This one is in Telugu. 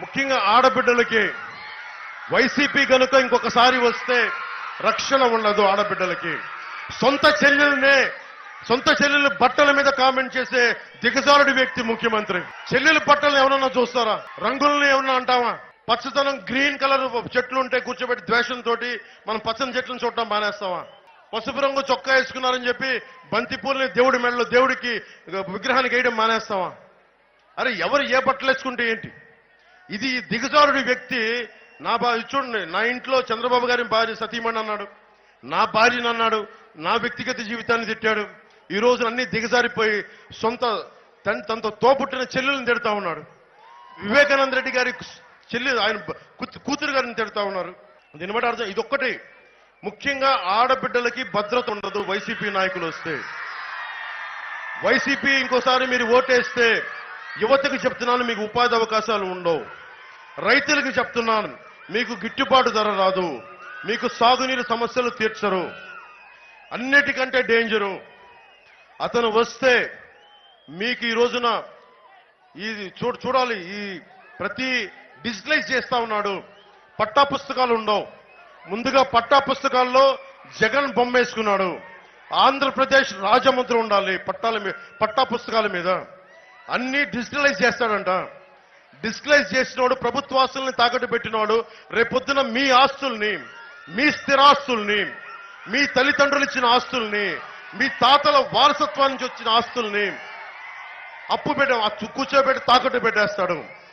ముఖ్యంగా ఆడబిడ్డలకి. వైసీపీ కనుక ఇంకొకసారి వస్తే రక్షణ ఉండదు ఆడబిడ్డలకి. సొంత చెల్లెల్నే సొంత చెల్లెలు బట్టల మీద కామెంట్ చేసే దిగజారుడు వ్యక్తి ముఖ్యమంత్రి. చెల్లెలు బట్టలు ఎవరన్నా చూస్తారా? రంగులను ఏమన్నా అంటావా? పచ్చదనం గ్రీన్ కలర్ చెట్లు ఉంటే కూర్చోబెట్టి ద్వేషంతో మనం పచ్చని చెట్లను చూడటం మానేస్తావా? పసుపు రంగు చొక్కా వేసుకున్నారని చెప్పి బంతిపూలని దేవుడి మెడలో దేవుడికి విగ్రహానికి వేయడం మానేస్తావా? అరే ఎవరు ఏ బట్టలు వేసుకుంటే ఏంటి? ఇది దిగజారుడి వ్యక్తి. నా భార్య చూడండి నా ఇంట్లో చంద్రబాబు గారి భార్య సతీమణి అన్నాడు. నా భార్యను అన్నాడు నా వ్యక్తిగత జీవితాన్ని తిట్టాడు. ఈ రోజు అన్ని దిగజారిపోయి సొంత తన తనతో తోపుట్టిన చెల్లెలను తిడతా ఉన్నాడు. వివేకానంద రెడ్డి గారి చెల్లి ఆయన కూతురు గారిని తిడతా ఉన్నారు. దీన్ని బట్టి అర్థం ఇదొక్కటి. ముఖ్యంగా ఆడబిడ్డలకి భద్రత ఉండదు వైసీపీ నాయకులు వస్తే. వైసీపీ ఇంకోసారి మీరు ఓటేస్తే యువతకు చెప్తున్నాను మీకు ఉపాధి అవకాశాలు ఉండవు. రైతులకు చెప్తున్నాను మీకు గిట్టుబాటు ధర రాదు. మీకు సాగునీరు సమస్యలు తీర్చరు. అన్నిటికంటే డేంజరు. అతను వస్తే మీకు ఈ రోజున ఇది చూ చూడాలి ఈ ప్రతి డిజిటలైజ్ చేస్తా ఉన్నాడు. పట్టా పుస్తకాలు ఉండవు. ముందుగా పట్టా పుస్తకాల్లో జగన్ బొమ్మ వేసుకున్నాడు. ఆంధ్రప్రదేశ్ రాజమంత్రి ఉండాలి పట్టాల మీద పట్టా పుస్తకాల మీద. అన్ని డిజిటలైజ్ చేస్తాడంట. డిజిటలైజ్ చేసినోడు ప్రభుత్వాస్తుల్ని తాకట్టు పెట్టినోడు రేపొద్దున మీ ఆస్తుల్ని మీ స్థిరాస్తుల్ని మీ తల్లిదండ్రులు ఇచ్చిన ఆస్తుల్ని మీ తాతల వారసత్వానికి వచ్చిన ఆస్తుల్ని అప్పు పెట్ట కూర్చోబెట్టి తాకట్టు పెట్టేస్తాడు.